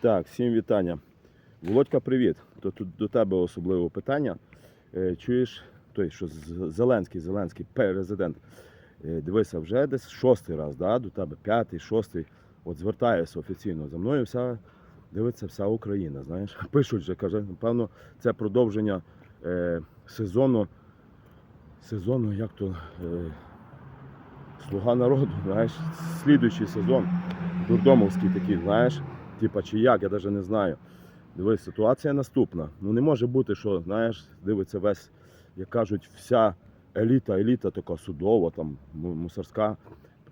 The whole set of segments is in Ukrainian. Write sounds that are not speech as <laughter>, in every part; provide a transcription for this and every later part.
Так, всім вітання. Володька, привіт. То тут до тебе особливе питання. Е, Чуєш, той, що Зеленський, Зеленський, президент. Е, Дивися, вже десь шостий раз, да, до тебе, п'ятий, шостий. От звертаюся офіційно. За мною вся дивиться вся Україна. Знаєш, <laughs> пишуть вже, каже, напевно, це продовження е, сезону. Сезону, як то е, Слуга народу, знаєш, слідуючий сезон. Дурдомовський такий, знаєш. Типа чи як, я навіть не знаю. Дивись, ситуація наступна. Ну не може бути, що знаєш, дивиться весь, як кажуть, вся еліта, еліта така судова, там мусорська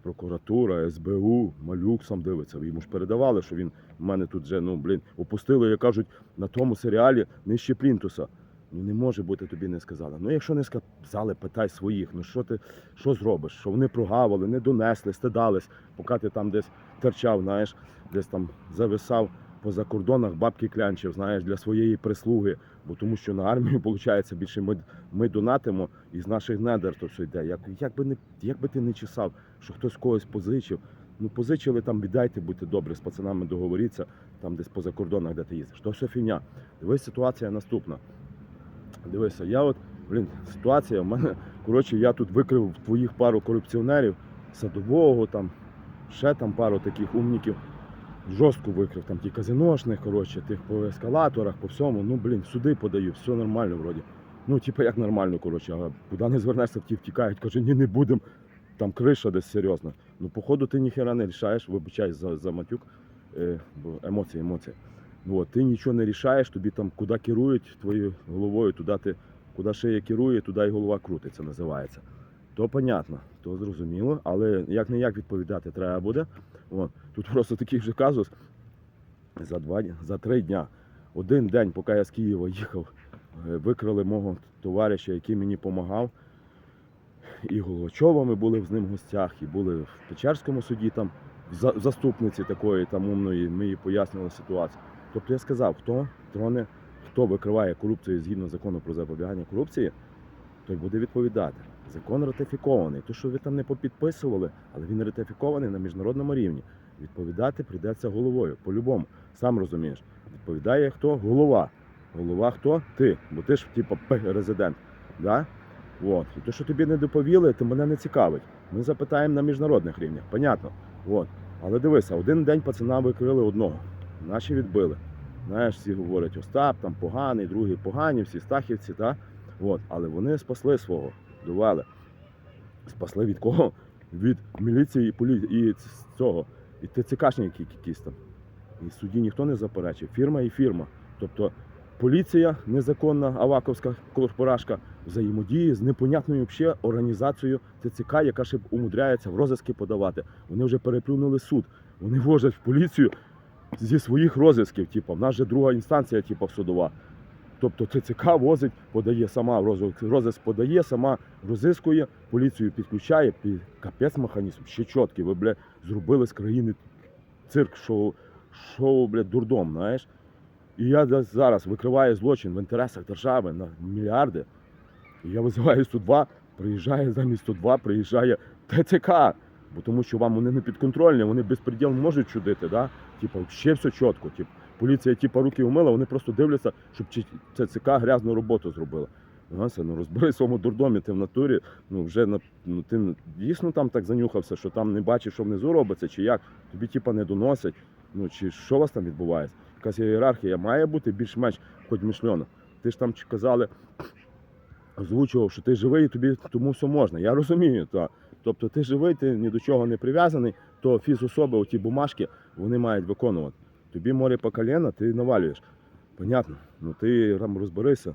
прокуратура, СБУ, малюк сам дивиться. Йому ж передавали, що він в мене тут вже, ну блін, опустили, як кажуть, на тому серіалі нижче плінтуса. Ну не може бути, тобі не сказали. Ну якщо не сказали, питай своїх. Ну що ти що зробиш? Що вони прогавили, не донесли, стидались, поки ти там десь терчав, знаєш, десь там зависав по закордонах, бабки клянчив, знаєш, для своєї прислуги. Бо тому що на армію, <laughs> виходить, більше ми, ми донатимо і з наших недер то все йде. Як, як, би не, як би ти не чесав, що хтось когось позичив. Ну позичили там, віддайте, будьте добрі, з пацанами договоріться, там десь по закордонах, де ти їздиш. То все фігня. Дивись, ситуація наступна. Дивися, я от, блін, ситуація в мене, коротше, я тут викрив твоїх пару корупціонерів, садового, там, ще там пару таких умників. Жорстко викрив, там ті казиношних, коротше, тих по ескалаторах, по всьому. Ну, блін, суди подаю, все нормально вроді. Ну, типу, як нормально, коротше, а куди не звернешся, ті втікають, каже, ні, не будемо. Там криша десь серйозна. Ну, походу, ти ніхера не рішаєш, вибачай за, за матюк, е, бо емоції, емоції. От, ти нічого не рішаєш, тобі там куди керують твоєю головою, туди ти, куди шия керує, туди і голова крутиться, називається. То понятно, то зрозуміло, але як не як відповідати треба буде. От, тут просто такий вже казус за два за три дня. Один день, поки я з Києва їхав, е, викрали мого товариша, який мені допомагав. І Головачова ми були з ним в гостях, і були в Печерському суді там в заступниці такої там умної, ми їй пояснювали ситуацію. Тобто я сказав, хто троне, хто викриває корупцію згідно закону про запобігання корупції, той буде відповідати. Закон ратифікований. То, що ви там не попідписували, але він ратифікований на міжнародному рівні. Відповідати прийдеться головою. По-любому. Сам розумієш. Відповідає хто? Голова. Голова хто? Ти. Бо ти ж, типу, резидент. Да? От. І те, що тобі не доповіли, то мене не цікавить. Ми запитаємо на міжнародних рівнях. Понятно. От. Але дивися, один день пацана викрили одного. Наші відбили. Знаєш, всі говорять, Остап там поганий, другий погані, всі стахівці, та? От. але вони спасли свого, довели. Спасли від кого? Від міліції і полі... і цього, і ТЦКшників якісь там. І судді ніхто не заперечив. Фірма і фірма. Тобто поліція незаконна, аваковська корпорашка, взаємодіє з непонятною взагалі організацією ТЦК, яка ще умудряється в розиски подавати. Вони вже переплюнули суд. Вони возять в поліцію зі своїх розисків. Типу, в нас же друга інстанція, типу, судова. Тобто ТЦК возить, подає сама розиск, подає, сама розискує, поліцію підключає, під капець механізм, ще чіткий. Ви, бля, зробили з країни цирк, шоу, шоу, бля, дурдом, знаєш. І я зараз викриваю злочин в інтересах держави на мільярди. І я визиваю 102, приїжджає замість 102, приїжджає ТЦК. Бо тому що вам вони не підконтрольні, вони безпреділ можуть чудити, да? Типа, ще все чітко. Типу, поліція типа руки умила, вони просто дивляться, щоб ТЦК грязну роботу зробила. Ганся, ну розбери своєму дурдомі, ти в натурі, ну вже на ну ти дійсно там так занюхався, що там не бачиш, що внизу робиться, чи як, тобі типа не доносять. Ну чи що у вас там відбувається? Якась ієрархія має бути більш-менш хоч мішльона. Ти ж там казали, озвучував, що ти живий, і тобі тому все можна. Я розумію, так. Тобто ти живий, ти ні до чого не прив'язаний, то фізособи, оті бумажки, вони мають виконувати. Тобі море по коліна, ти навалюєш. Понятно. Ну ти там розберися.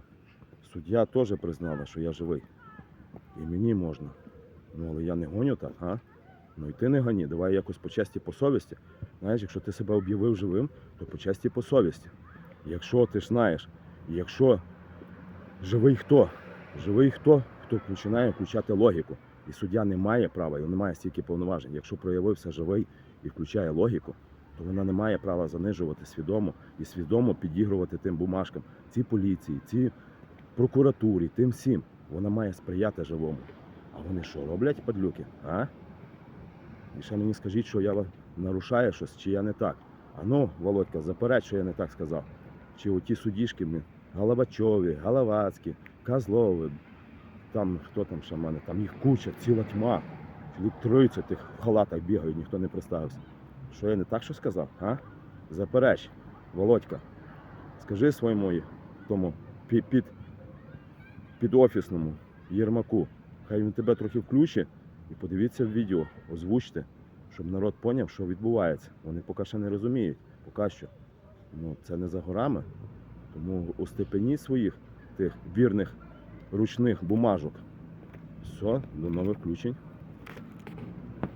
Суддя теж признала, що я живий. І мені можна. Ну, але я не гоню так, а? Ну і ти не гоні, давай якось по честі, по совісті. Знаєш, якщо ти себе об'явив живим, то по честі, по совісті. Якщо ти ж знаєш, якщо живий хто? Живий хто, хто починає включати логіку. І суддя не має права, і не має стільки повноважень. Якщо проявився живий і включає логіку, то вона не має права занижувати свідомо і свідомо підігрувати тим бумажкам. Ці поліції, ці прокуратурі, тим всім. Вона має сприяти живому. А вони що роблять, падлюки? А? І ще мені скажіть, що я нарушаю щось, чи я не так. А ну, Володька, запереч, що я не так сказав. Чи оті судішки, блін, Головачові, Головацькі, Козлови, там хто там мене, там їх куча, ціла тьма. Чоловік 30 тих в халатах бігають, ніхто не представився. Що я не так що сказав? А? Запереч, Володька, скажи своєму тому під, під, офісному Єрмаку. Хай він тебе трохи включить і подивіться в відео, озвучте, щоб народ поняв, що відбувається. Вони поки ще не розуміють, поки що. Ну, це не за горами. Тому остепеніть своїх тих вірних ручних бумажок. Все, до нових включень.